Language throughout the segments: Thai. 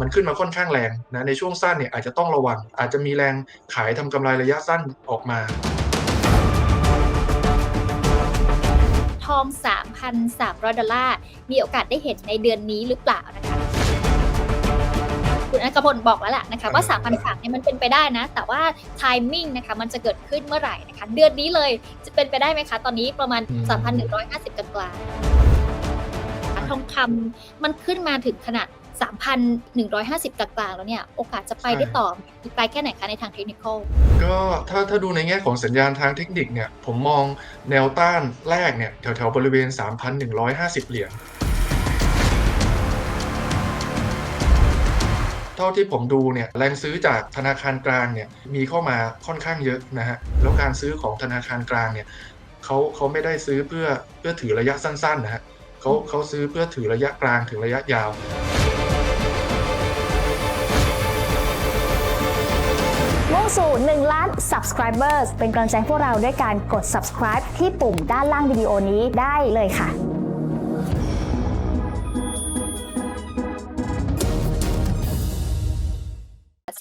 มันขึ้นมาค่อนข้างแรงนะในช่วงสั้นเนี่ยอาจจะต้องระวัง อาจจะมีแรงขายทำกำไรระยะสั้นออกมาทอง 3,300 ดอลลาร์ มีโอกาสได้เห็นในเดือนนี้หรือเปล่านะคะ คุณอัครพลบอกแล้วแหละนะคะว่า 3,300เนี่ยมันเป็นไปได้นะ แต่ว่า timing นะคะมันจะเกิดขึ้นเมื่อไหร่นะคะ เดือนนี้เลยจะเป็นไปได้ไหมคะ ตอนนี้ประมาณอืม3,150 กลางๆทองคำมันขึ้นมาถึงขนาด 3,150 กลางๆ แล้วเนี่ย โอกาสจะไปได้ต่ออีกไกลแค่ไหนคะในทางเทคนิคก็ถ้าถ้าดูในแง่ของสัญญาณทางเทคนิคเนี่ย ผมมองแนวต้านแรกเนี่ยแถวแถวๆ บริเวณ 3,150 เหรียญเท่าที่ผมดูเนี่ยแรงซื้อจากธนาคารกลางเนี่ยมีเข้ามาค่อนข้างเยอะนะฮะแล้วการซื้อของธนาคารกลางเนี่ยเขาเขาไม่ได้ซื้อเพื่อเพื่อถือระยะสั้นๆนะฮะเขาเขาซื้อเพื่อถือระยะกลางถึงระยะยาว 1 ล้าน subscribers เป็นกำลังใจให้พวกเราด้วยการกด subscribe ที่ปุ่มด้านล่างวิดีโอนี้ได้เลยค่ะ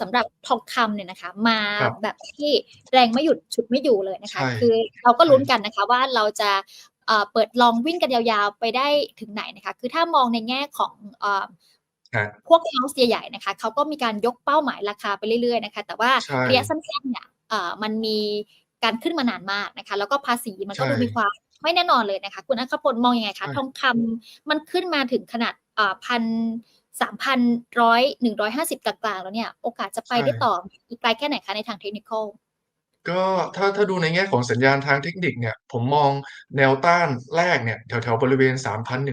สำหรับทองคำเนี่ยนะคะ มาครับแบบที่แรงไม่หยุดฉุดไม่อยู่เลยนะคะใช่คือเราก็ลุ้นกันนะคะว่าเราจะเอ่อเปิดลองวิ่งกันยาวๆ ไปได้ถึงไหนนะคะ คือถ้ามองในแง่ของเอ่อฮะ พวกเฮาส์ใหญ่ๆนะคะเขาก็มีการยกเป้าหมายราคาไปเรื่อยๆนะคะ แต่ว่าใช่ระยะสั้นๆเนี่ยเอ่อมันมีการขึ้นมานานมากนะคะ แล้วก็ภาษีมันก็ใช่ดูมีความไม่แน่นอนเลยนะคะ คุณอัครพลมองยังไงคะใช่ทองคำมันขึ้นมาถึงขนาดเอ่อพันสามพันร้อยหนึ่งร้อยห้าสิบกลางๆแล้วเนี่ย โอกาสจะไปได้ต่ออีกไกลแค่ไหนคะในทางเทคนิค ก็ถ้าถ้าดูในแง่ของสัญญาณทางเทคนิคเนี่ย ผมมองแนวต้านแรกเนี่ยแถวแถวๆบริเวณ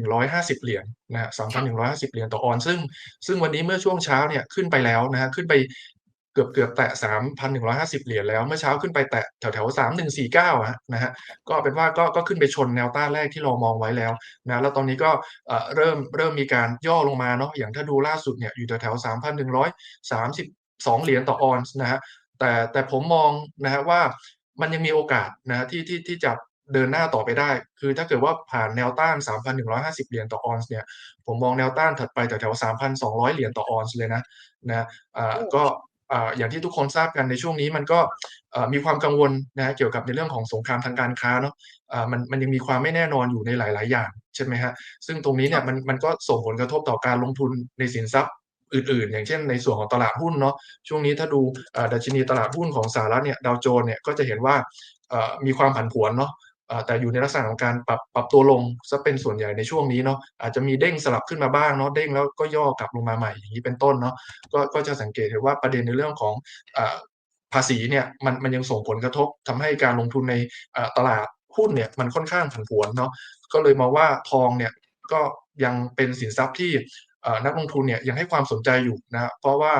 3,150 เหรียญนะฮะ3,150 เหรียญต่อออนซ์ซึ่ง ซึ่งวันนี้เมื่อช่วงเช้าเนี่ยขึ้นไปแล้วนะฮะขึ้นไปเกือบเกือบแตะ 3,150 เหรียญแล้วเมื่อเช้าขึ้นไปแตะแถวแถว3149ะฮะนะฮะก็เป็นว่าก็ก็ขึ้นไปชนแนวต้านแรกที่เรามองไว้แล้วนะแล้วตอนนี้ก็เริ่มเริ่มมีการย่อลงมาเนาะอย่างถ้าดูล่าสุดเนี่ยอยู่แถวแถว3,132 เหรียญต่อออนซ์นะฮะ แต่แต่ผมมองนะฮะว่ามันยังมีโอกาสนะฮะที่ที่ที่จะเดินหน้าต่อไปได้ คือถ้าเกิดว่าผ่านแนวต้าน 3,150 เหรียญต่อออนซ์เนี่ย ผมมองแนวต้านถัดไปแถวๆ3,200 เหรียญต่อออนซ์เลยนะนะอ่าโอ้ก็อ่าอย่างที่ทุกคนทราบกันในช่วงนี้มันก็เอ่อมีความกังวลนะฮะเกี่ยวกับในเรื่องของสงครามทางการค้าเนาะอ่ามันมันยังมีความไม่แน่นอนอยู่ในหลาย ๆ อย่างใช่ไหมฮะซึ่งตรงนี้เนี่ยมันมันก็ส่งผลกระทบต่อการลงทุนในสินทรัพย์ อื่นๆ อย่างเช่นในส่วนของตลาดหุ้นเนาะช่วงนี้ถ้าดูดัชนีตลาดหุ้นของสหรัฐเนี่ยดาวโจนส์เนี่ยก็จะเห็นว่ามีความผันผวนเนาะแต่อยู่ในลักษณะของการปรับปรับตัวลงซะเป็นส่วนใหญ่ในช่วงนี้เนาะอาจจะมีเด้งสลับขึ้นมาบ้างเนาะเด้งแล้วก็ย่อกลับลงมาใหม่อย่างนี้เป็นต้นเนาะก็ก็จะสังเกตเห็นว่าประเด็นในเรื่องของอภาษีเนี่ยมันมันยังส่งผลกระทบทำให้การลงทุนในตลาดหุ้นเนี่ยมันค่อนข้างผันผวนเนาะก็เลยมองว่าทองเนี่ยก็ยังเป็นสินทรัพย์ที่ นักลงทุนเนี่ยยังให้ความสนใจอยู่นะเพราะว่า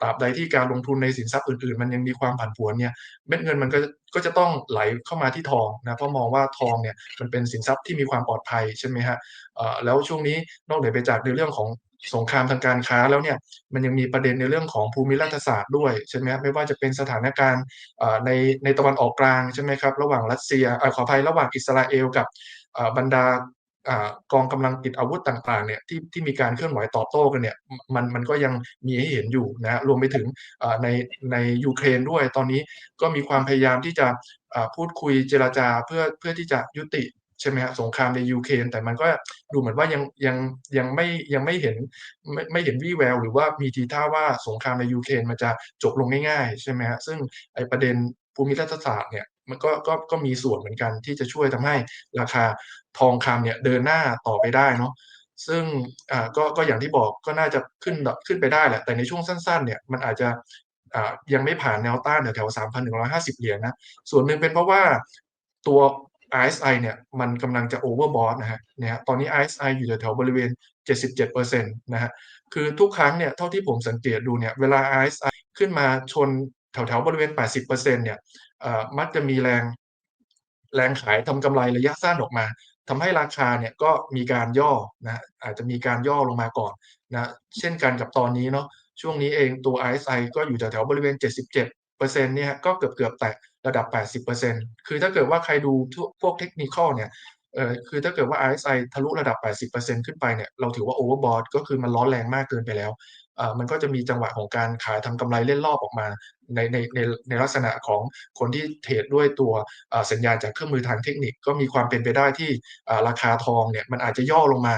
ตราบใดที่การลงทุนในสินทรัพย์อื่นๆ มันยังมีความผันผวนเนี่ยเม็ดเงินมันก็ก็จะต้องไหลเข้ามาที่ทองนะเพราะมองว่าทองเนี่ยมันเป็นสินทรัพย์ที่มีความปลอดภัยใช่ไหมฮะแล้วช่วงนี้นอกเหนือไปจากในเรื่องของสงครามทางการค้าแล้วเนี่ยมันยังมีประเด็นในเรื่องของภูมิรัฐศาสตร์ด้วยใช่ไหมฮะไม่ว่าจะเป็นสถานการณ์ในในตะวันออกกลางใช่ไหมครับระหว่างรัสเซียอขออภัยระหว่างอิสราเอลกับบรรดา กองกำลังติดอาวุธต่างๆเนี่ยที่ที่มีการเคลื่อนไหวตอบโต้กันเนี่ยมันมันก็ยังมีให้เห็นอยู่นะฮะรวมไปถึงในในยูเครนด้วยตอนนี้ก็มีความพยายามที่จะพูดคุยเจรจาเพื่อเพื่อที่จะยุติใช่ไหมฮะสงครามในยูเครนแต่มันก็ดูเหมือนว่ายังยังยังไม่ยังไม่เห็นไม่ไม่เห็นวี่แวว หรือว่ามีทีท่าว่าสงครามในยูเครนมันจะจบลงง่ายๆ ใช่ไหมฮะซึ่งไอประเด็นภูมิรัฐศาสตร์เนี่ย มันก็ก็ก็มีส่วนเหมือนกันที่จะช่วยทำให้ราคาทองคำเนี่ยเดินหน้าต่อไปได้เนาะซึ่งอ่าก็ก็อย่างที่บอกก็น่าจะขึ้นขึ้นไปได้แหละแต่ในช่วงสั้นๆเนี่ยมันอาจจะอ่ายังไม่ผ่านแนวต้านแถวๆ3,150เหรียญนะส่วนหนึ่งเป็นเพราะว่าตัว RSI เนี่ยมันกำลังจะ overbought นะฮะเนี่ยตอนนี้ RSI อยู่แถวๆบริเวณ 77%นะฮะคือทุกครั้งเนี่ยเท่าที่ผมสังเกตดูเนี่ยเวลา RSI ขึ้นมาชน แถวๆบริเวณ 80%เนี่ยมักจะมีแรงแรงขายทำกำไรระยะสั้นออกมาทำให้ราคาเนี่ยก็มีการย่อนะอาจจะมีการย่อลงมาก่อนนะเช่นกันกับตอนนี้เนาะช่วงนี้เองตัว RSI ก็อยู่แถวๆบริเวณ 77%เนี่ยก็เกือบเกือบๆแตะระดับ 80%คือถ้าเกิดว่าใครดูพวกเทคนิคอลเนี่ยเอ่อคือถ้าเกิดว่า RSI ทะลุระดับ 80%ขึ้นไปเนี่ยเราถือว่า overbought ก็คือมันร้อนแรงมากเกินไปแล้ว มันก็จะมีจังหวะของการขายทำกำไรเล่นรอบออกมาในในในในลักษณะของคนที่เทรดด้วยตัวสัญญาณจากเครื่องมือทางเทคนิคก็มีความเป็นไปได้ที่ราคาทองเนี่ยมันอาจจะย่อลงมา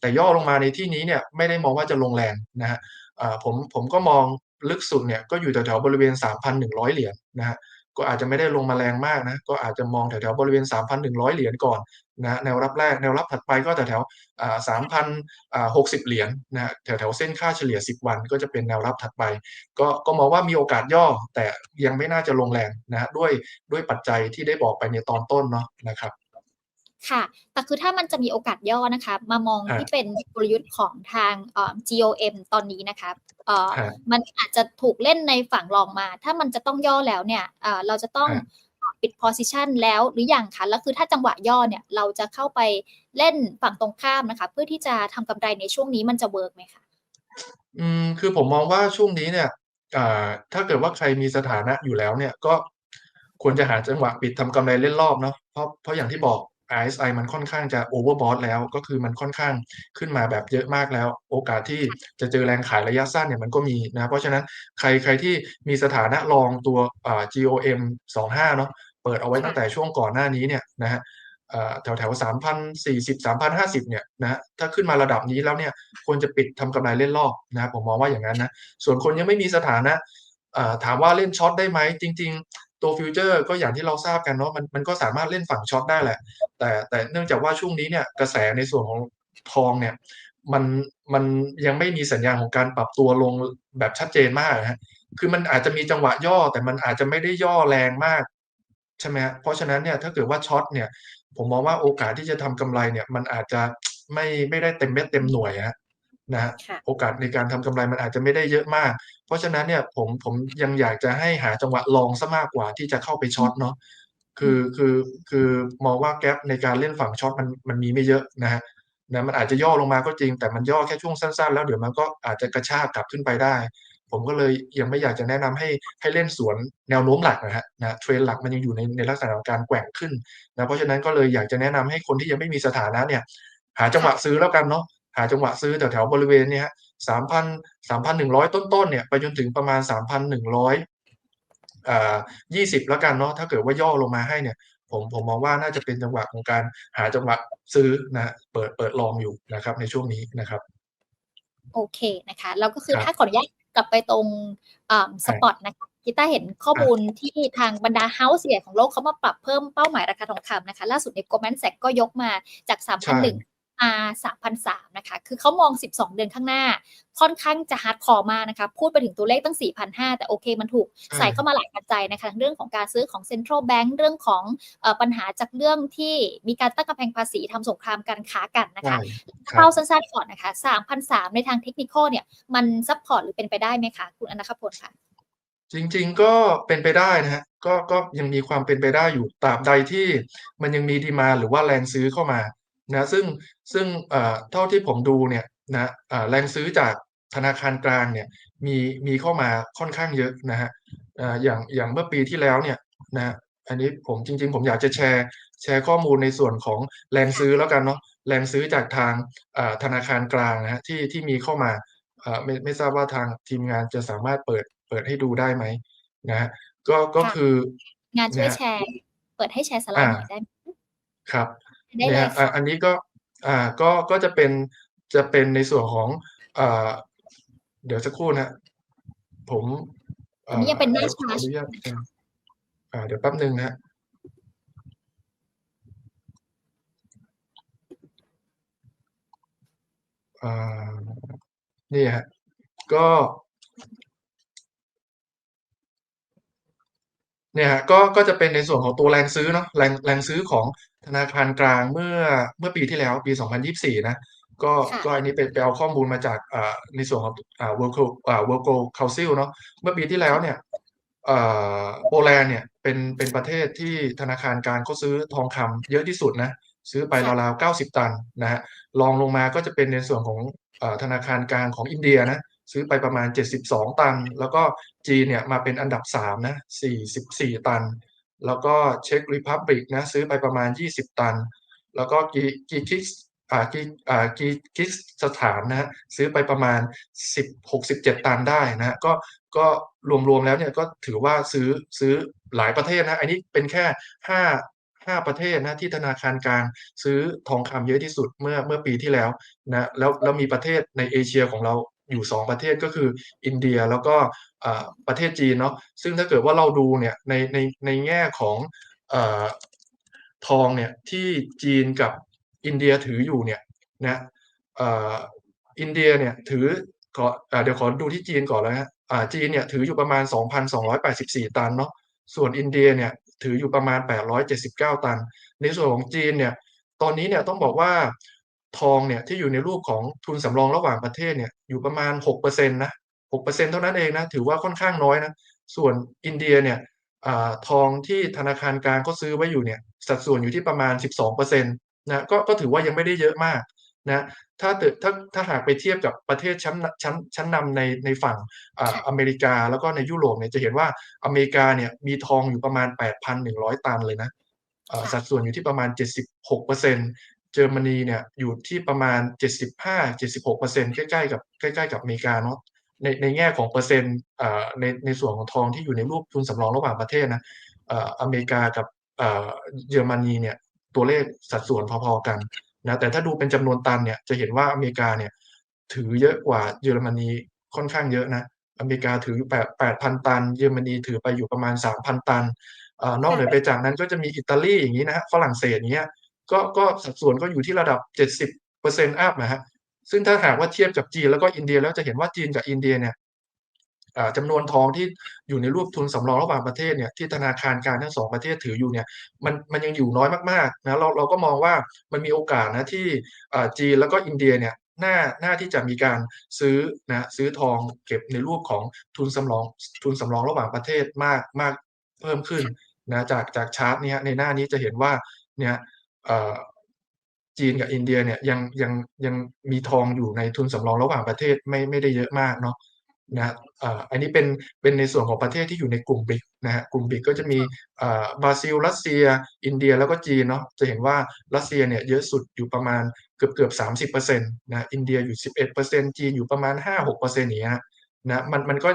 แต่ย่อลงมาในที่นี้เนี่ยไม่ได้มองว่าจะลงแรงนะครับอ่าผมผมก็มองลึกสุดเนี่ยก็อยู่แถวๆบริเวณ 3,100 เหรียญนะครับก็อาจจะไม่ได้ลงมาแรงมากนะก็อาจจะมองแถวๆบริเวณ 3,100 เหรียญก่อนนะแนวรับแรกแนวรับถัดไปก็แถวๆอ่า3,000อ่า60เหรียญนะแถวๆเส้นค่าเฉลี่ย 10 วัน ก็จะเป็นแนวรับถัดไป ก็ก็มองว่ามีโอกาสย่อแต่ยังไม่น่าจะลงแรงนะด้วยด้วยปัจจัยที่ได้บอกไปในตอนต้นเนาะนะครับค่ะ แต่คือถ้ามันจะมีโอกาสย่อนะคะ มามองฮะที่เป็นกลยุทธ์ของทางเอ่อ GOM ตอนนี้นะคะเอ่อฮะมันอาจจะถูกเล่นในฝั่งรองมา ถ้ามันจะต้องย่อแล้วเนี่ยเอ่อเราจะต้องฮะ ปิด position แล้วหรือยังคะแล้วคือถ้าจังหวะย่อเนี่ยเราจะเข้าไปเล่นฝั่งตรงข้ามนะคะ เพื่อที่จะทำกำไรในช่วงนี้มันจะเวิร์กไหมคะอืมคือผมมองว่าช่วงนี้เนี่ยถ้าเกิดว่าใครมีสถานะอยู่แล้วเนี่ยก็ควรจะหาจังหวะปิดทำกำไรเล่นรอบเนาะเพราะเพราะอย่างที่บอก RSI มันค่อนข้างจะ overbought แล้ว ก็คือมันค่อนข้างขึ้นมาแบบเยอะมากแล้ว โอกาสที่จะเจอแรงขายระยะสั้นเนี่ยมันก็มีนะ เพราะฉะนั้นใครใครที่มีสถานะรองตัว GOM 25เนาะ เปิดเอาไว้ตั้งแต่ช่วงก่อนหน้านี้เนี่ยนะฮะเอ่อแถวแถวสามพันสี่สิบสามพันห้าสิบเนี่ยนะฮะถ้าขึ้นมาระดับนี้แล้วเนี่ยควรจะปิดทำกำไรเล่นรอบนะครับผมมองว่าอย่างนั้นนะส่วนคนยังไม่มีสถานะเอ่อถามว่าเล่นช็อตได้ไหมจริง ๆ ตัวฟิวเจอร์ก็อย่างที่เราทราบกันเนาะมันมันก็สามารถเล่นฝั่งช็อตได้แหละ แต่แต่เนื่องจากว่าช่วงนี้เนี่ยกระแสในส่วนของทองเนี่ยมันมันยังไม่มีสัญญาณของการปรับตัวลงแบบชัดเจนมากนะฮะคือมันอาจจะมีจังหวะย่อแต่มันอาจจะไม่ได้ย่อแรงมาก ใช่ไหมฮะเพราะฉะนั้นเนี่ยถ้าเกิดว่าช็อตเนี่ยผมมองว่าโอกาสที่จะทำกำไรเนี่ยมันอาจจะไม่ไม่ได้เต็มเม็ดเต็มหน่วยฮะนะฮะค่ะโอกาสในการทำกำไรมันอาจจะไม่ได้เยอะมาก เพราะฉะนั้นเนี่ยผมผมยังอยากจะให้หาจังหวะลองซะมากกว่าที่จะเข้าไปช็อตเนาะคือคือคือมองว่าแกลบในการเล่นฝั่งช็อตมันมันมีไม่เยอะนะฮะนะมันอาจจะย่อลงมาก็จริง แต่มันย่อแค่ช่วงสั้นๆ แล้วเดี๋ยวมันก็อาจจะกระชากกลับขึ้นไปได้ ผมก็เลยยังไม่อยากจะแนะนำให้ให้เล่นสวนแนวโน้มหลักนะฮะนะเทรนหลักมันยังอยู่ในในลักษณะของการแกว่งขึ้นนะเพราะฉะนั้นก็เลยอยากจะแนะนำให้คนที่ยังไม่มีสถานะเนี่ยหาจังหวะซื้อแล้วกันเนาะหาจังหวะซื้อแถวแถวๆบริเวณเนี้ฮะสามพันสามพันหนึ่งร้อยต้นๆเนี่ยไปจนถึงประมาณสามพันหนึ่งร้อยอ่ายี่สิบแล้วกันเนาะถ้าเกิดว่าย่อลงมาให้เนี่ยผมผมมองว่าน่าจะเป็นจังหวะของการหาจังหวะซื้อนะเปิดเปิดลองอยู่นะครับในช่วงนี้นะครับ โอเคนะคะแล้วก็คือครับถ้าขออนุญาต กลับไปตรงสปอตนะคะกีตาร์เห็นข้อมูลที่ทางบรรดาเฮาส์ใหญ่ของโลกเขามาปรับเพิ่มเป้าหมายราคาทองคำนะคะ ล่าสุดใน Goldman Sachs ก็ยกมาจาก 3,001 มา 3,003นะคะ คือเขามอง 12 เดือนข้างหน้า ค่อนข้างจะฮาร์ดคอร์มากนะคะ พูดไปถึงตัวเลขตั้ง 4,500 แต่โอเค มันถูกใช่ใส่เข้ามาหลายปัจจัยนะคะทั้งเรื่องของการซื้อของ Central Bank เรื่องของเออปัญหาจากเรื่องที่มีการตั้งกำแพงภาษีทำสงครามการค้ากันนะคะใช่ครับเป้าสั้นๆก่อนนะคะ 3,003 ในทางเทคนิคเนี่ย มันซัพพอร์ตหรือเป็นไปได้ไหมคะ คุณอนาคพลค่ะ จริง ๆ ก็เป็นไปได้นะฮะ ก็ ก็ยังมีความเป็นไปได้อยู่ ตราบใดที่มันยังมีดีมาหรือว่าแรงซื้อเข้ามา นะซึ่งซึ่งเอ่อเท่าที่ผมดูเนี่ยนะอ่าแรงซื้อจากธนาคารกลางเนี่ยมีมีเข้ามาค่อนข้างเยอะนะฮะอ่าอย่างอย่างเมื่อปีที่แล้วเนี่ยนะฮะอันนี้ผมจริง ๆ ผมอยากจะแชร์แชร์ข้อมูลในส่วนของแรงซื้อแล้วกันเนาะแรงซื้อจากทางอ่าธนาคารกลางนะฮะที่ที่มีเข้ามาเอ่อไม่ไม่ทราบว่าทางทีมงานจะสามารถเปิดเปิดให้ดูได้ไหมนะฮะก็ก็ค่ะคืองานช่วยนะฮะแชร์ เปิดให้แชร์สไลด์หน่อยได้ไหมครับ ได้เนี่เลยยอะค่ะอันนี้ก็อ่าก็ก็จะเป็นจะเป็นในส่วนของอ่าเดี๋ยวสักครู่นะผมอันนี้ยังเป็นหน้าดี๋วขอชาร์ตอนุญาตแชร์อ่าเดี๋ยวแป๊บหนึ่งนะฮะอ่านี่ฮะก็ เนี่ยฮะก็ก็จะเป็นในส่วนของตัวแรงซื้อเนาะแรงแรงซื้อของ ธนาคารกลางเมื่อเมื่อปีที่แล้วปี 2024 นะ ก็ค่ะก็อันนี้เป็นไปเอาข้อมูลมาจากอ่าในส่วนของอ่า World Co- อ่า World Gold Council เนาะเมื่อปีที่แล้วเนี่ยอ่าโปแลนด์เนี่ยเป็นเป็นประเทศที่ธนาคารกลางเขาซื้อทองคำเยอะที่สุดนะซื้อไปค่ะราวๆ 90 ตันนะฮะรองลงมาก็จะเป็นในส่วนของอ่าธนาคารกลางของอินเดียนะซื้อไปประมาณ 72 ตัน แล้วก็จีนเนี่ยมาเป็นอันดับ3นะ44 ตัน แล้วก็เช็กรีพับลิกนะซื้อไปประมาณ 20 ตัน แล้วก็กีกีกิสอ่ากีอ่ากีกิสสถานนะฮะซื้อไปประมาณ16-17ตันได้นะฮะก็ก็รวมๆแล้วเนี่ยก็ถือว่าซื้อซื้อหลายประเทศนะอันนี้เป็นแค่ 5 5 ประเทศนะที่ธนาคารกลางซื้อทองคำเยอะที่สุดเมื่อเมื่อปีที่แล้วนะแล้วแล้วมีประเทศในเอเชียของเรา อยู่ 2 ประเทศก็คืออินเดียแล้วก็ประเทศจีนเนาะซึ่งถ้าเกิดว่าเราดูเนี่ยในในในแง่ของอทองเนี่ยที่จีนกับอินเดียถืออยู่เนี่ยนะอินเดียเนี่ยถือขอเดี๋ยวขอดูที่จีนก่อนแล้วฮะจีนเนี่ยถืออยู่ประมาณ 2,284 ตันเนาะส่วนอินเดียเนี่ยถืออยู่ประมาณ 879 ตัน ในส่วนของจีนเนี่ยตอนนี้เนี่ยต้องบอกว่า ทองเนี่ยที่อยู่ในรูปของทุนสำรองระหว่างประเทศเนี่ยอยู่ประมาณ6%นะ6%เท่านั้นเองนะถือว่าค่อนข้างน้อยนะส่วนอินเดียเนี่ยอ่าทองที่ธนาคารกลางเขาซื้อไว้อยู่เนี่ยสัดส่วนอยู่ที่ประมาณ 12%นะก็ก็ถือว่ายังไม่ได้เยอะมากนะถ้าเกิดถ้าถ้าหากไปเทียบกับประเทศชั้นชั้นชั้นนำในในฝั่งอ่าอเมริกาแล้วก็ในยุโรปเนี่ยจะเห็นว่าอเมริกาเนี่ยมีทองอยู่ประมาณ 8,100 ตันเลยนะอ่าค่ะสัดส่วนอยู่ที่ประมาณ 76% เยอรมนีเนี่ยอยู่ที่ประมาณ 75-76%ใกล้ๆกับใกล้ๆกับอเมริกาเนาะในในแง่ของเปอร์เซ็นต์ในในส่วนของทองที่อยู่ในรูปทุนสำรองระหว่างประเทศนะเออเมริกากับเยอรมนีเนี่ยตัวเลขสัดส่วนพอๆกันนะแต่ถ้าดูเป็นจำนวนตันเนี่ยจะเห็นว่าอเมริกาเนี่ยถือเยอะกว่าเยอรมนีค่อนข้างเยอะนะอเมริกาถืออยู่แปดแปดพันตัน เยอรมนีถือไปอยู่ประมาณสามพันตันอนอกเหนือไปจากนั้นก็จะมีอิตาลีอย่างนี้นะฮะฝรั่งเศสอย่างเงี้ย ก็ก็สัดส่วนก็อยู่ที่ระดับเจ็ดสิบเปอร์เซ็นต์อัพนะฮะซึ่งถ้าหากว่าเทียบกับจีนแล้วก็อินเดียแล้วจะเห็นว่าจีนกับอินเดียเนี่ยจำนวนทองที่อยู่ในรูปทุนสำรองระหว่างประเทศเนี่ยที่ธนาคารกลางทั้งสองประเทศถืออยู่เนี่ยมันมันยังอยู่น้อยมากๆนะเราเราก็มองว่ามันมีโอกาสนะที่จีนแล้วก็อินเดียเนี่ยน่าน่าที่จะมีการซื้อนะซื้อทองเก็บในรูปของทุนสำรองทุนสำรองระหว่างประเทศมากมากเพิ่มขึ้นนะจากจากชาร์ตเนี้ยในหน้านี้จะเห็นว่าเนี่ย จีนกับอินเดียเนี่ยยังยังยังมีทองอยู่ในทุนสำรองระหว่างประเทศไม่ไม่ได้เยอะมากเนาะนะอันนี้เป็นเป็นในส่วนของประเทศที่อยู่ในกลุ่ม BRICS นะฮะกลุ่ม BRICS ก็จะมีบราซิล รัสเซีย อินเดียแล้วก็จีนเนาะจะเห็นว่ารัสเซียเนี่ยเยอะสุดอยู่ประมาณเกือบเกือบสามสิบเปอร์เซ็นต์นะอินเดียอยู่สิบเอ็ดเปอร์เซ็นต์จีนอยู่ประมาณห้าหกเปอร์เซ็นต์อย่างเงี้ยนะมันมันก็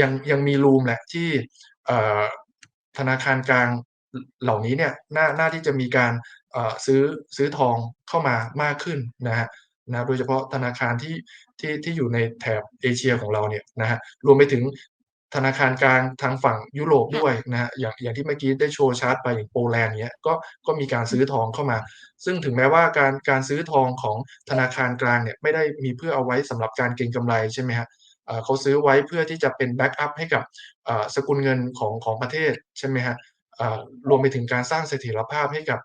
ยังยังมีรูมแหละที่ธนาคารกลางเหล่านี้เนี่ยน่าน่าที่จะมีการ ซื้อซื้อทองเข้ามามากขึ้นนะฮะนะโดยเฉพาะธนาคารที่ที่ที่อยู่ในแถบเอเชียของเราเนี่ยนะฮะรวมไปถึงธนาคารกลางทางฝั่งยุโรปด้วยนะฮะอย่างอย่างที่เมื่อกี้ได้โชว์ชาร์ตไปอย่างโปแลนด์เนี้ยก็ก็มีการซื้อทองเข้ามา ซึ่งถึงแม้ว่าการการซื้อทองของธนาคารกลางเนี่ยไม่ได้มีเพื่อเอาไว้สำหรับการเก็งกำไรใช่ไหมฮะเขาซื้อไว้เพื่อที่จะเป็นแบ็กอัพให้กับสกุลเงินของของประเทศใช่ไหมฮะรวมไปถึงการสร้างเสถียรภาพให้กับ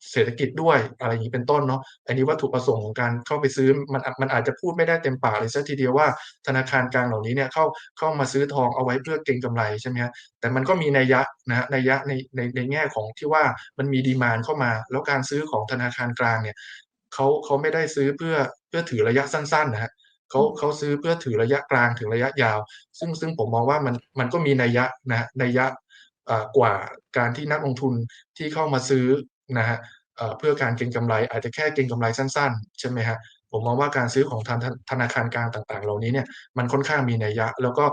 เอ่อเศรษฐกิจด้วยอะไรอย่างนี้เป็นต้นเนาะอันนี้วัตถุประสงค์ของการเข้าไปซื้อมันมันอาจจะพูดไม่ได้เต็มปากเลยสักทีเดียวว่าธนาคารกลางเหล่านี้เนี่ยเข้าเข้ามาซื้อทองเอาไว้เพื่อเก็งกำไรใช่ไหมฮะแต่มันก็มีนัยยะนะฮะนัยยะในในในแง่ของที่ว่ามันมีดีมานเข้ามา แล้วการซื้อของธนาคารกลางเนี่ยเขาเขาไม่ได้ซื้อเพื่อเพื่อถือระยะสั้นๆนะฮะเขาเขาซื้อเพื่อถือระยะกลางถึงระยะยาว ซึ่งซึ่งผมมองว่ามันมันก็มีนัยยะนะฮะนัยยะอ่ากว่าการที่นักลงทุนที่เข้ามาซื้อ นะฮะเพื่อการเก็งกำไรอาจจะแค่เก็งกำไรสั้น ๆ ใช่ไหมครับผมมองว่าการซื้อของทางธนาคารกลางต่างๆ เหล่านี้เนี่ยมันค่อนข้างมีนัยยะ แล้วก็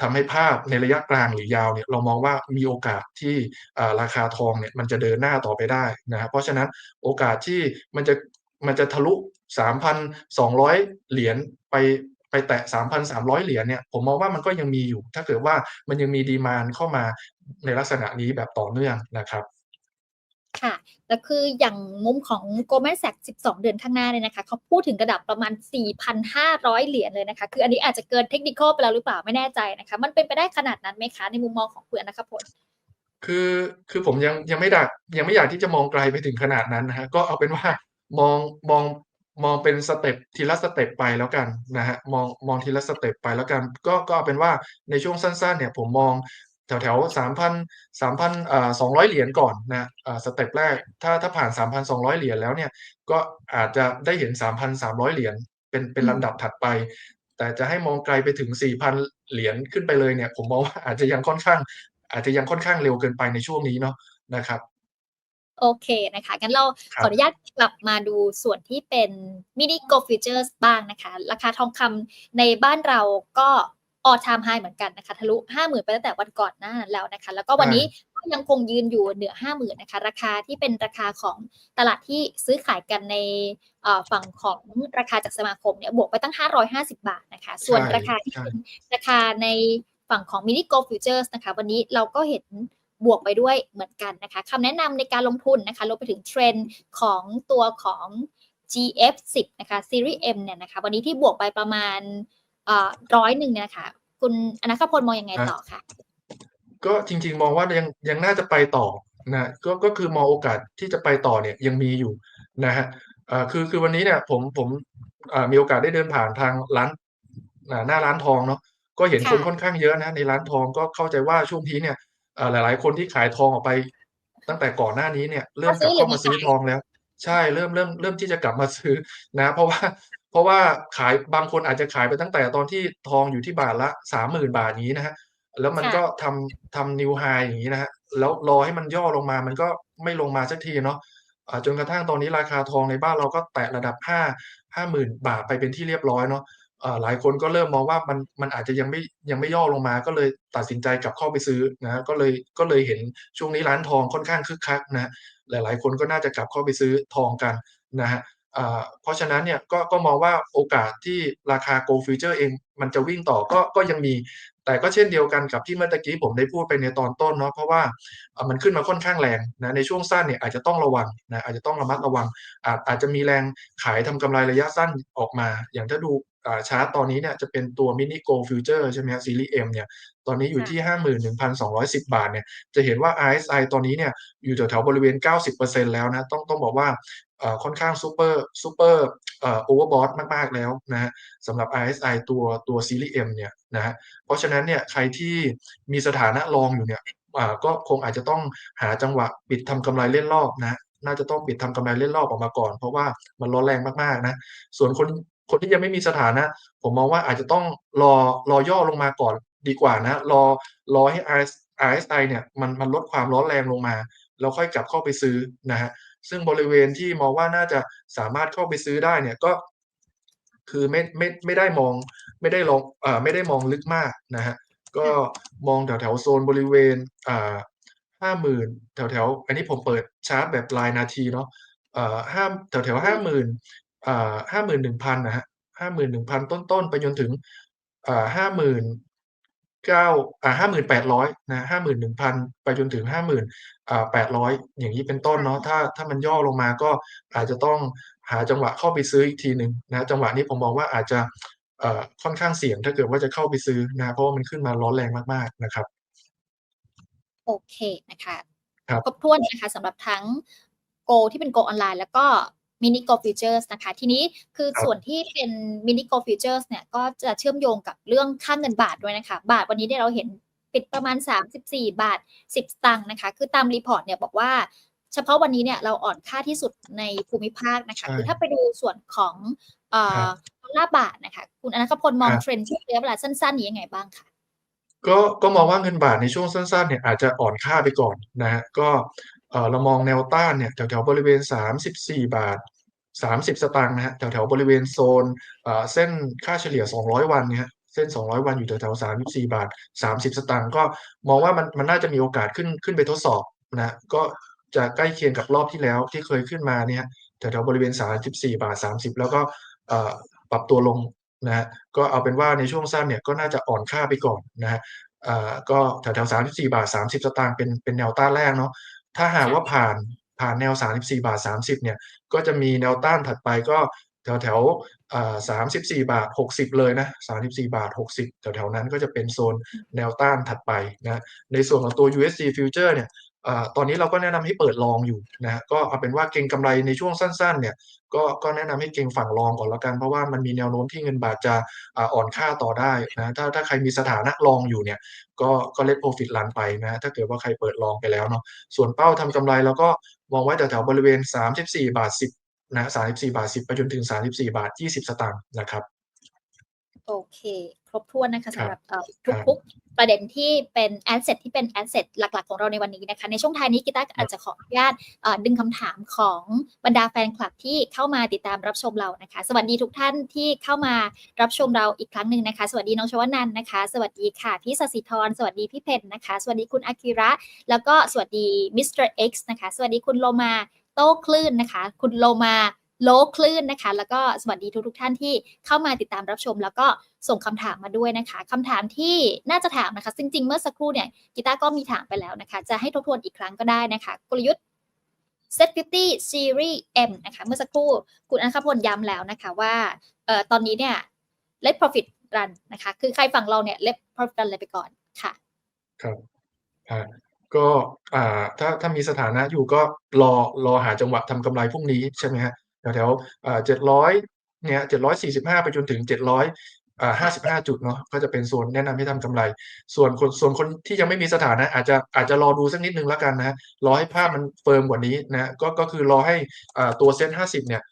ทำให้ภาพในระยะกลางหรือยาวเนี่ยเรามองว่ามีโอกาสที่ราคาทองเนี่ยมันจะเดินหน้าต่อไปได้นะครับเพราะฉะนั้นโอกาสที่มันจะมันจะทะลุ 3,200 เหรียญไปไปแตะ 3,300 เหรียญเนี่ยผมมองว่ามันก็ยังมีอยู่ ถ้าเกิดว่ามันยังมีดีมานเข้ามาในลักษณะนี้แบบต่อเนื่องนะครับ ค่ะแล้วคืออย่างมุมของ Goldman Sachs 12 เดือนข้างหน้าเนี่ยนะคะเขาพูดถึงระดับประมาณ 4,500 เหรียญเลยนะคะ คืออันนี้อาจจะเกินเทคนิคอลไปแล้วหรือเปล่าไม่แน่ใจนะคะ มันเป็นไปได้ขนาดนั้นไหมคะ ในมุมมองของคุณอนัคพลคือคือผมยังยังไม่ดักยังไม่อยากที่จะมองไกลไปถึงขนาดนั้นนะฮะก็เอาเป็นว่ามองมองมองเป็นสเต็ปทีละสเต็ปไปแล้วกันนะฮะมองมองทีละสเต็ปไปแล้วกัน ก็ก็เป็นว่าในช่วงสั้นๆเนี่ยผมมอง แถวแถวสามพันสามพันอ่าสองร้อยเหรียญก่อนนะอ่าสเต็ปแรกถ้าถ้าผ่านสามพันสองร้อยเหรียญแล้วเนี่ยก็อาจจะได้เห็นสามพันสามร้อยเหรียญเป็นเป็นอืมลำดับถัดไป แต่จะให้มองไกลไปถึงสี่พันเหรียญขึ้นไปเลยเนี่ย ผมมองว่าอาจจะยังค่อนข้าง อาจจะยังค่อนข้างเร็วเกินไปในช่วงนี้เนาะนะครับโอเคนะคะงั้นเราครัขบออนุญาตกลับมาดูส่วนที่เป็น mini gold futures บ้างนะคะ ราคาทองคำในบ้านเราก็ all time high เหมือนกันนะคะทะลุ 50,000 ไปตั้งแต่วันก่อนหน้านั้นแล้วนะคะ แล้วก็วันนี้ก็ยังคงยืนอยู่เหนือ 50,000นะคะ ราคาที่เป็นราคาของตลาดที่ซื้อขายกันในเอ่อฝั่งของราคาจากสมาคมเนี่ยบวกไปตั้ง 550 บาทนะคะ ส่วนใช่ราคาที่ใช่เป็นราคาในฝั่งของ mini gold futures นะคะ วันนี้เราก็เห็นบวกไปด้วยเหมือนกันนะคะคำแนะนำในการลงทุนนะคะรวมไปถึงเทรนด์ของตัวของ GF10 นะคะ Series M เนี่ยนะคะ วันนี้ที่บวกไปประมาณ ร้อยหนึ่งเนี่ยนะคะคุณอนัคพลมองยังไงต่อคะก็จริง ๆ มองว่ายังยังน่าจะไปต่อนะก็ก็คือมองโอกาสที่จะไปต่อเนี่ยยังมีอยู่นะฮะเอ่อคือคือวันนี้เนี่ยผมผมเอ่อมีโอกาสได้เดินผ่านทางร้านอ่าหน้าร้านทองเนาะก็เห็นคนค่ะค่อนข้างเยอะนะในร้านทองก็เข้าใจว่าช่วงนี้เนี่ยเอ่อหลาย ๆ คนที่ขายทองออกไป ตั้งแต่ก่อนหน้านี้เนี่ย เริ่มกลับเข้ามาซื้อทองแล้ว ใช่เริ่มเริ่มเริ่มที่จะกลับมาซื้อนะ เพราะว่า เพราะว่าขายบางคนอาจจะขายไปตั้งแต่ตอนที่ทองอยู่ที่บาทละสามหมื่นบาทอย่างนี้นะฮะแล้วมันค่ะก็ทำทำนิวไฮอย่างนี้นะฮะแล้วรอให้มันย่อลงมามันก็ไม่ลงมาสักทีเนาะอ่าจนกระทั่งตอนนี้ราคาทองในบ้านเราก็แตะระดับห้าห้าหมื่นบาทไปเป็นที่เรียบร้อยเนาะอ่าหลายคนก็เริ่มมองว่ามันมันอาจจะยังไม่ยังไม่ย่อลงมา ก็เลยตัดสินใจกลับเข้าไปซื้อนะฮะก็เลยก็เลยเห็นช่วงนี้ร้านทองค่อนข้างคึกคักนะฮะหลายๆ คนก็น่าจะกลับเข้าไปซื้อทองกันนะฮะอ่า เพราะฉะนั้นเนี่ยก็ก็มองว่าโอกาสที่ราคา Gold Future เองมันจะวิ่งต่อก็ก็ยังมี แต่ก็เช่นเดียวกันกับที่เมื่อตะกี้ผมได้พูดไปในตอนต้นเนาะเพราะว่าอ่ามันขึ้นมาค่อนข้างแรงนะในช่วงสั้นเนี่ยอาจจะต้องระวังนะอาจจะต้องระมัดระวัง อาจอาจจะมีแรงขายทำกำไรระยะสั้นออกมา อย่างถ้าดูอ่าชาร์ตตอนนี้เนี่ยจะเป็นตัว Mini Gold Future ใช่ไหมครับซีรีส์ M เนี่ยตอนนี้อยู่ที่ 51,210 บาทเนี่ยจะเห็นว่า RSI ตอนนี้เนี่ยอยู่แถวๆบริเวณ 90%แล้วนะต้องต้องบอกว่าเอ่อ ค่อนข้างซูเปอร์ซูเปอร์โอเวอร์บอทมาก ๆ แล้วนะฮะสำหรับ RSI ตัวตัวซีรีส์ M เนี่ยนะฮะเพราะฉะนั้นเนี่ยใครที่มีสถานะรองอยู่เนี่ยก็คงอาจจะต้องหาจังหวะปิดทำกำไรเล่นรอบนะน่าจะต้องปิดทำกำไรเล่นรอบออกมาก่อน เพราะว่ามันร้อนแรงมาก ๆ นะ ส่วนคนคนที่ยังไม่มีสถานะ ผมมองว่าอาจจะต้องรอรอย่อลงมาก่อนดีกว่านะ รอรอให้ RSI เนี่ยมันมันลดความร้อนแรงลงมา แล้วค่อยกลับเข้าไปซื้อนะฮะ ซึ่งบริเวณที่มองว่าน่าจะสามารถเข้าไปซื้อได้เนี่ยก็คือไม่ไม่ไม่ได้มองไม่ได้ลองเอ่อไม่ได้มองลึกมากนะฮะก็มองแถวแถวๆโซนบริเวณอ่าห้าหมื่นแถวแถวๆอันนี้ผมเปิดชาร์ตแบบรายนาทีเนาะเอ่อห้าแถวแถวห้าหมื่นอ่าห้าหมื่นหนึ่งพันนะฮะห้าหมื่นหนึ่งพันต้นๆ ไปจนถึงอ่าห้าหมื่น เก้าอ่าห้าหมื่นแปดร้อยนะห้าหมื่นหนึ่งพันไปจนถึงห้าหมื่นอ่า800อย่างนี้เป็นต้นเนาะถ้าถ้ามันย่อลงมาก็อาจจะต้องหาจังหวะเข้าไปซื้ออีกทีหนึ่งนะจังหวะนี้ผมมองว่าอาจจะเอ่อค่อนข้างเสี่ยงถ้าเกิดว่าจะเข้าไปซื้อนะเพราะว่ามันขึ้นมาร้อนแรงมากๆนะครับ โอเคนะคะครับครบถ้วนนะคะสำหรับทั้งโกที่เป็นโกออนไลน์แล้วก็ มินิโกฟิวเจอร์สนะคะ ทีนี้คือครับส่วนที่เป็นมินิโกฟิวเจอร์สเนี่ยก็จะเชื่อมโยงกับเรื่องค่าเงินบาทด้วยนะคะ บาทวันนี้เนี่ยเราเห็นปิดประมาณ 34 บาท 10 สตางค์นะคะ คือตามรีพอร์ตเนี่ยบอกว่าเฉพาะวันนี้เนี่ยเราอ่อนค่าที่สุดในภูมิภาคนะคะใช่คือถ้าไปดูส่วนของเอ่ครัอบดอลลาร์บาทนะคะ คุณอนัคพลมองครับเทรนด์ช่วงระยะเวลาสั้นๆนี้ยังไงบ้างคะก็ก็มองว่าเงินบาทในช่วงสั้นๆเนี่ยอาจจะอ่อนค่าไปก่อนนะฮะก็เอ่อเรามองแนวต้านเนี่ยแถวๆบริเวณ 34 บาท 30 สตางค์นะฮะแถวๆบริเวณโซนเส้นค่าเฉลี่ย 200 วันเนี่ยเส้น 200 วันอยู่แถวๆ34บาท 30 สตางค์ก็มองว่ามันมันน่าจะมีโอกาสขึ้นขึ้นไปทดสอบนะก็จะใกล้เคียงกับรอบที่แล้วที่เคยขึ้นมาเนี่ยแถวๆบริเวณ 34 บาท 30 แล้วก็ปรับตัวลงนะฮะก็เอาเป็นว่าในช่วงสั้นเนี่ยก็น่าจะอ่อนค่าไปก่อนนะฮะก็แถวๆ34บาท30สตางค์เป็นเป็นแนวต้านแรกเนาะถ้าหากว่าผ่าน ผ่านแนว 34 บาท 30 เนี่ย ก็จะมีแนวต้านถัดไปก็แถวๆอ่า34บาท60เลยนะ34บาท60แถวๆนั้นก็จะเป็นโซนแนวต้านถัดไปนะในส่วนของตัว USD Future เนี่ยอ่าตอนนี้เราก็แนะนำให้เปิดลองอยู่นะก็เอาเป็นว่าเก็งกำไรในช่วงสั้นๆเนี่ย ก็ก็แนะนำให้เก่งฝั่งรองก่อนแล้วกันเพราะว่ามันมีแนวโน้มที่เงินบาทจะอ่อนค่าต่อได้นะถ้าถ้าใครมีสถานะรองอยู่เนี่ยก็ก็ let profit run ไปนะถ้าเกิดว่าใครเปิดรองไปแล้วเนาะส่วนเป้าทำกำไรเราก็มองไว้แถวๆบริเวณ 34 บาท 10นะ34 บาท 10 ไปจนถึง 34 บาท 20 สตางค์นะครับ โอเค คครบถ้วนนะคะครัสำบหรับเอ่อครับทุกๆ ประเด็นที่เป็นแอสเซทที่เป็นแอสเซทหลักๆ ของเราในวันนี้นะคะ ในช่วงท้ายนี้กีตาร์อาจจะขออนุญาตเอ่อดึงคำถามของบรรดาแฟนคลับที่เข้ามาติดตามรับชมเรานะคะ สวัสดีทุกท่านที่เข้ามารับชมเราอีกครั้งหนึ่งนะคะ สวัสดีน้องชวนันท์นะคะ สวัสดีค่ะพี่สศิธร สวัสดีพี่เพนนะคะ สวัสดีคุณอากิระ แล้วก็สวัสดีมิสเตอร์เอ็กซ์นะคะ สวัสดีคุณโลมาโต้คลื่นนะคะ คุณโลมา โลคลื่นนะคะ แล้วก็สวัสดีทุกทุกท่านที่เข้ามาติดตามรับชม แล้วก็ส่งคำถามมาด้วยนะคะคำถามที่น่าจะถามนะคะ ซึ่งจริงเมื่อสักครู่เนี่ยกีตาร์ก็มีถามไปแล้วนะคะ จะให้ทบทวนอีกครั้งก็ได้นะคะ กลยุทธ์ Set 50 Series M นะคะเมื่อสักครู่คุณอัครพลย้ำแล้วนะคะว่าเอ่อตอนนี้เนี่ย let profit run นะคะ คือใครฝั่งเราเนี่ย let profit run เลยไปก่อนค่ะครับก็อ่าถ้าถ้ามีสถานะอยู่ก็รอรอหาจังหวะทำกำไรพรุ่งนี้ใช่ไหมฮะ แถวแถวเจ็ดร้อยเนี่ยเจ็ดร้อยสี่สิบห้าไปจนถึงเจ็ดร้อยห้าสิบห้าจุดเนาะก็จะเป็นโซนแนะนำให้ทำกำไร ส่วนคนส่วนคนที่ยังไม่มีสถานะ อาจจะอาจจะรอดูสักนิดนึงแล้วกันนะรอให้ภาพมันเฟิร์มกว่านี้นะก็ก็คือรอให้ตัวเซ็นห้าสิบเนี่ย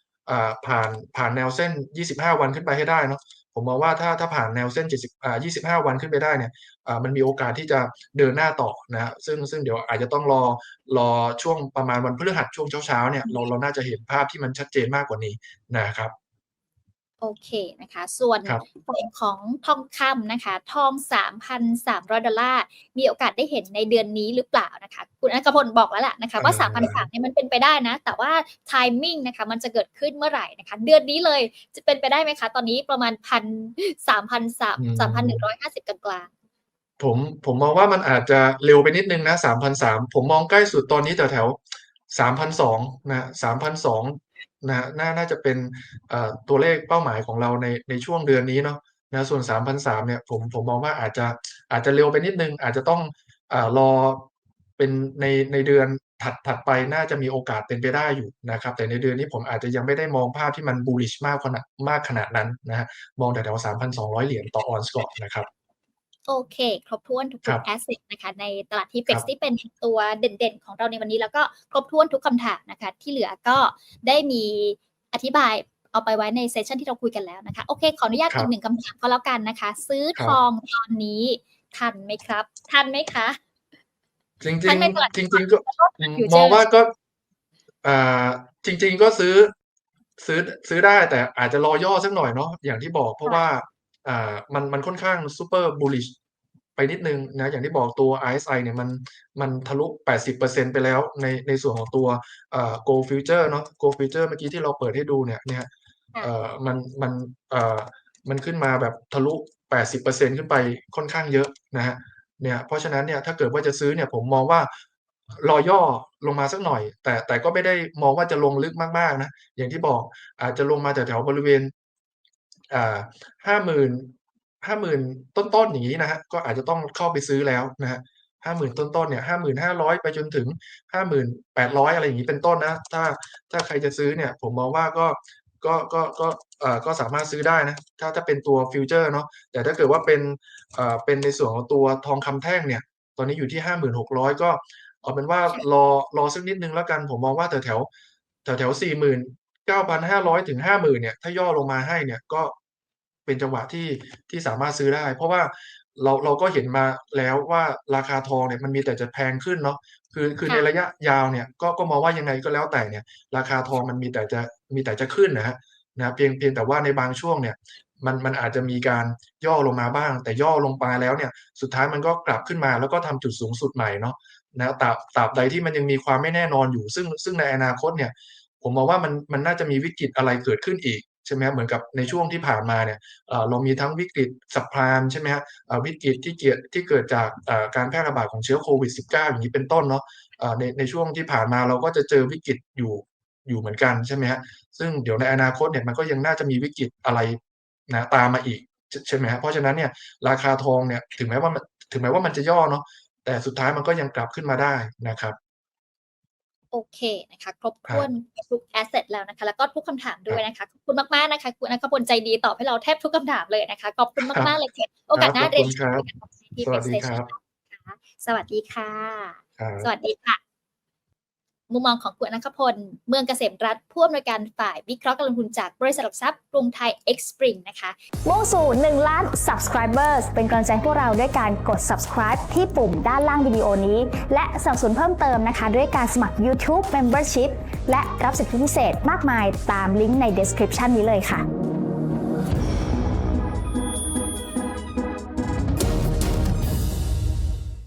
ผ่านผ่านแนวเส้นยี่สิบห้าวันขึ้นไปให้ได้เนาะ ผมมองว่าถ้าถ้าผ่านแนวเส้น70อ่า25 วันขึ้นไปได้เนี่ยอ่ามันมีโอกาสที่จะเดินหน้าต่อนะฮะซึ่งซึ่งเดี๋ยวอาจจะต้องรอรอช่วงประมาณวันพฤหัสช่วงเช้าๆเนี่ยเราเราน่าจะเห็นภาพที่มันชัดเจนมากกว่านี้นะครับ โอเคนะคะ ส่วนครับฝั่งของทองคำนะคะ ทอง 3,300 ดอลลาร์ มีโอกาสได้เห็นในเดือนนี้หรือเปล่านะคะ คุณอัครพลบอกแล้วล่ะนะคะ ว่า 3,300เนี่ยมันเป็นไปได้นะ แต่ว่าไทมิ่งนะคะ มันจะเกิดขึ้นเมื่อไหร่นะคะ เดือนนี้เลยจะเป็นไปได้ไหมคะ ตอนนี้ประมาณพันสามพันสามสามพันหนึ่งร้อยห้าสิบกลางผมผมมองว่ามันอาจจะเร็วไปนิดนึงนะสามพันสามผมมองใกล้สุดตอนนี้แถวแถวสามพันสองนะสามพันสอง นะน่าน่าจะเป็นตัวเลขเป้าหมายของเราในในช่วงเดือนนี้เนาะนะส่วนสามพันสามเนี่ยผมผมมองว่าอาจจะอาจจะเร็วไปนิดนึง อาจจะต้องอรอเป็นในในเดือนถัดถัดไปน่าจะมีโอกาสเป็นไปได้อยู่นะครับ แต่ในเดือนนี้ผมอาจจะยังไม่ได้มองภาพที่มัน bullish มากขนาดมากขนาดนั้นนะฮะมองแถวๆสามพันสองร้อยเหรียญต่อออนซ์ก่อนนะครับ โอเค ครบถ้วนทุกครับๆแอสเซทนะคะ ในตลาดที่เป็ครับที่เป็นตัวเด่นๆ ของเราในวันนี้แล้วก็ครบถ้วนทุกคำถามนะคะ ที่เหลือก็ได้มีอธิบายเอาไปไว้ในเซสชันที่เราคุยกันแล้วนะคะ โอเค ขออนุญาตครับอีกหนึ่งคำถามก็แล้วกันนะคะ ซื้อครับทองตอนนี้ทันไหมครับ ทันไหมคะ จริงทันไหมตลาดๆจริงๆก็อืมฟิวเจมอองร์ว่าก็อ่าจริง ๆ ก็ซื้อ ซื้อซื้อได้แต่อาจจะรอย่อสักหน่อยเนาะอย่างที่บอกเพราะว่าอ่ามันมันค่อนข้างซูเปอร์บูลลิช ไปนิดนึงนะอย่างที่บอกตัว RSI เนี่ยมันมันทะลุ 80%ไปแล้วในในส่วนของตัวอ่า Gold Future เนาะ Gold Future เมื่อกี้ที่เราเปิดให้ดูเนี่ยเนี่ยค่ะเอ่อมันมันเอ่อมันขึ้นมาแบบทะลุ 80%ขึ้นไปค่อนข้างเยอะนะฮะเนี่ยเพราะฉะนั้นเนี่ยถ้าเกิดว่าจะซื้อเนี่ยผมมองว่ารอย่อลงมาสักหน่อย แต่แต่ก็ไม่ได้มองว่าจะลงลึกมากๆนะอย่างที่บอกอาจจะลงมาแถวๆบริเวณอ่าห้าหมื่น ห้าหมื่นต้นๆอย่างนี้นะฮะก็อาจจะต้องเข้าไปซื้อแล้วนะฮะห้าหมื่นต้นๆเนี่ยห้าหมื่นห้าร้อยไปจนถึงห้าหมื่นแปดร้อยอะไรอย่างนี้เป็นต้นนะ ถ้าถ้าใครจะซื้อเนี่ย ผมมองว่าก็ก็ก็ก็เอ่อก็สามารถซื้อได้นะ ถ้าถ้าเป็นตัวฟิวเจอร์เนาะแต่ถ้าเกิดว่าเป็นเอ่อเป็นในส่วนของตัวทองคำแท่งเนี่ย ตอนนี้อยู่ที่ห้าหมื่นหกร้อยก็เอาเป็นว่ารอรอสักนิดนึงแล้วกันผมมองว่าแถวแถวแถวแถวสี่หมื่นเก้าพันห้าร้อยถึงห้าหมื่นเนี่ยถ้าย่อลงมาให้เนี่ยก็ เป็นจังหวะที่ที่สามารถซื้อได้ เพราะว่าเราเราก็เห็นมาแล้วว่าราคาทองเนี่ยมันมีแต่จะแพงขึ้นเนาะคือคือในค่ะระยะยาวเนี่ยก็ก็มองว่ายังไงก็แล้วแต่เนี่ย ราคาทองมันมีแต่จะมีแต่จะขึ้นนะฮะนะเพียงเพียงแต่ว่าในบางช่วงเนี่ยมันมันอาจจะมีการย่อลงมาบ้าง แต่ย่อลงมาแล้วเนี่ยสุดท้ายมันก็กลับขึ้นมาแล้วก็ทำจุดสูงสุดใหม่เนาะนะตราบตราบใดที่มันยังมีความไม่แน่นอนอยู่ ซึ่งซึ่งในอนาคตเนี่ยผมมองว่ามันมันน่าจะมีวิกฤตอะไรเกิดขึ้นอีกใช่ไหมเหมือนกับในช่วงที่ผ่านมาเนี่ยเรามีทั้งวิกฤตสัพพลามใช่ไหมฮะวิกฤตที่เกิดที่เกิดจากการแพร่ระบาดของเชื้อโควิด -19 อย่างนี้เป็นต้นเนาะในในช่วงที่ผ่านมาเราก็จะเจอวิกฤตอยู่อยู่เหมือนกันใช่ไหมฮะซึ่งเดี๋ยวในอนาคตเนี่ยมันก็ยังน่าจะมีวิกฤตอะไรนะตามมาอีกใช่ไหมครับเพราะฉะนั้นเนี่ยราคาทองเนี่ยถึงแม้ว่าถึงแม้ว่ามันจะย่อเนาะแต่สุดท้ายมันก็ยังกลับขึ้นมาได้นะครับ โอเคนะคะครบถ้วนทุกแอสเซทแล้วนะคะแล้วก็ทุกคำถามด้วยนะคะขอบคุณมากๆนะคะคุณอัครพลใจดีตอบให้เราแทบทุกคำถามเลยนะคะขอบคุณมากๆเลยค่ะโอกาสหน้าขอบเรียคุนณครับที่สวัเป็นสดีเซสครัชั่นบนะคะสวัสดีค่ะครับสวัสดีค่ะ มุมมองของคุณอนัคพล เมืองเกษมรัฐผู้อำนวยการฝ่ายวิเคราะห์การลงทุนจากบริษัทหลักทรัพย์กรุงไทย X Spring นะคะมุ่งสู่1ล้าน subscribers เป็นกำลังใจพวกเราด้วยการกด subscribe ที่ปุ่มด้านล่างวิดีโอนี้ และสนับสนุนเพิ่มเติมนะคะ ด้วยการสมัคร YouTube Membership และรับสิทธิพิเศษมากมายตามลิงก์ใน description นี้เลยค่ะ